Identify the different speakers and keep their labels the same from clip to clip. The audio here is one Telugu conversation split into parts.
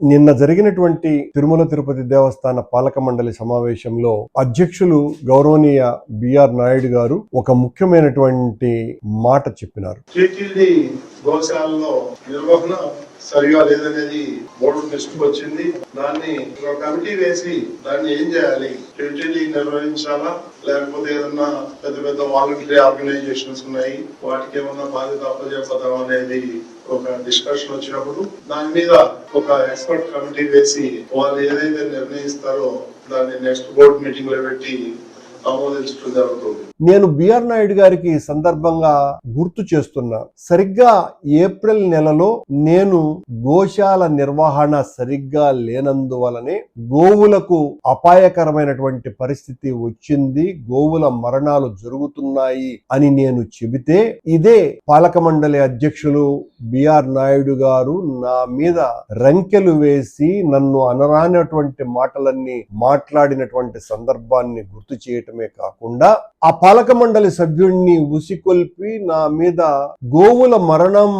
Speaker 1: నిన్న జరిగినటువంటి తిరుమల తిరుపతి దేవస్థాన పాలక మండలి సమావేశంలో అధ్యక్షులు గౌరవనీయ బిఆర్ నాయుడు గారు ఒక ముఖ్యమైనటువంటి మాట చెప్పినారు.
Speaker 2: గోశాలలో నిర్వహణ సరిగా లేదనేది బోర్డు దృష్టికి వచ్చింది. దాన్ని ఒక కమిటీ వేసి దాన్ని ఏం చేయాలి? టీటీడీ నిర్వహించాలా? లేకపోతే ఏదన్నా పెద్ద పెద్ద వాలంటరీ ఆర్గనైజేషన్స్ ఉన్నాయి వాటికి ఏమన్నా బాధ్యత అప్పచెప్పదాం అనేది ఒక డిస్కషన్ వచ్చినప్పుడు దాని మీద ఒక ఎక్స్పర్ట్ కమిటీ వేసి వాళ్ళు ఏదైతే నిర్ణయిస్తారో దాన్ని నెక్స్ట్ బోర్డు మీటింగ్లో పెట్టి ఆమోదించడం జరుగుతుంది.
Speaker 1: నేను బిఆర్ నాయుడు గారికి ఈ సందర్భంగా గుర్తు చేస్తున్నా. సరిగ్గా ఏప్రిల్ నెలలో నేను గోశాల నిర్వహణ సరిగ్గా లేనందువలనే గోవులకు అపాయకరమైనటువంటి పరిస్థితి వచ్చింది. గోవుల మరణాలు జరుగుతున్నాయి అని నేను చెబితే ఇదే పాలక మండలి అధ్యక్షులు బిఆర్ నాయుడు గారు నా మీద రంకెలు వేసి నన్ను అనరానటువంటి మాటలన్నీ మాట్లాడినటువంటి సందర్భాన్ని గుర్తు చేయటమే కాకుండా అపా పాలక మండలి సభ్యుణ్ణి ఉసికొల్పి నా మీద గోవుల మరణం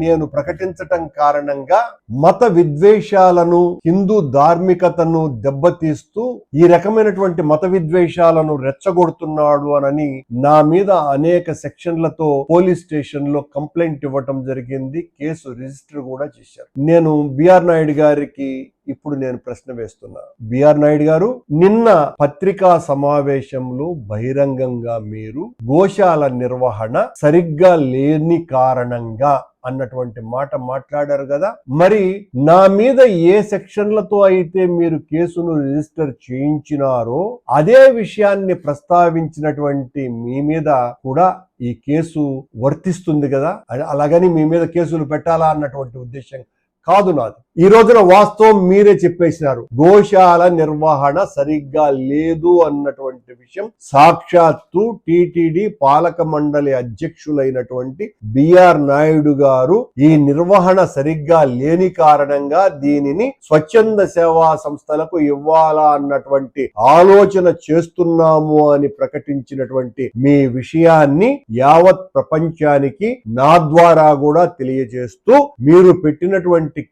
Speaker 1: నేను ప్రకటించటం కారణంగా మత విద్వేషాలను హిందూ ధార్మికతను దెబ్బతీస్తూ ఈ రకమైనటువంటి మత విద్వేషాలను రెచ్చగొడుతున్నాడు అనని నా మీద అనేక సెక్షన్లతో పోలీస్ స్టేషన్లో కంప్లైంట్ ఇవ్వటం జరిగింది. కేసు రిజిస్టర్ కూడా చేశారు. నేను బిఆర్ నాయుడు గారికి ఇప్పుడు నేను ప్రశ్న వేస్తున్నా. బిఆర్ నాయుడు గారు నిన్న పత్రికా సమావేశంలో బహిరంగంగా మీరు గోశాల నిర్వహణ సరిగ్గా లేని కారణంగా అన్నటువంటి మాట మాట్లాడారు కదా. మరి నా మీద ఏ సెక్షన్లతో అయితే మీరు కేసును రిజిస్టర్ చేయించినారో అదే విషయాన్ని ప్రస్తావించినటువంటి మీ మీద కూడా ఈ కేసు వర్తిస్తుంది కదా. అలాగని మీ మీద కేసులు పెట్టాలా అన్నటువంటి ఉద్దేశం కాదు నాది. ఈ రోజున వాస్తవం మీరే చెప్పేసినారు. గోశాల నిర్వహణ సరిగ్గా లేదు అన్నటువంటి విషయం సాక్షాత్తు టిటిడి పాలక మండలి అధ్యక్షులైనటువంటి బిఆర్ నాయుడు గారు ఈ నిర్వహణ సరిగ్గా లేని కారణంగా దీనిని స్వచ్ఛంద సేవా సంస్థలకు ఇవ్వాలా అన్నటువంటి ఆలోచన చేస్తున్నాము అని ప్రకటించినటువంటి మీ విషయాన్ని యావత్ ప్రపంచానికి నా ద్వారా కూడా తెలియజేస్తూ మీరు పెట్టినటువంటి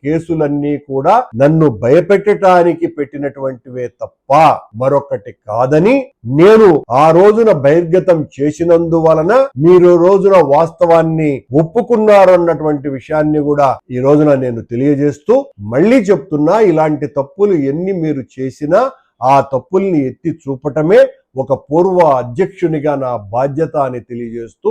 Speaker 1: కేసులన్నీ కూడా నన్ను భయపెట్టడానికి పెట్టినటువంటివే తప్ప మరొకటి కాదని నేను ఆ రోజున బహిర్గతం చేసినందువలన మీరు రోజున వాస్తవాన్ని ఒప్పుకున్నారు అన్నటువంటి విషయాన్ని కూడా ఈ రోజున నేను తెలియజేస్తూ మళ్ళీ చెప్తున్నా ఇలాంటి తప్పులు ఎన్ని మీరు చేసినా ఆ తప్పుల్ని ఎత్తి చూపటమే ఒక పూర్వ అధ్యక్షునిగా నా బాధ్యత అని తెలియజేస్తూ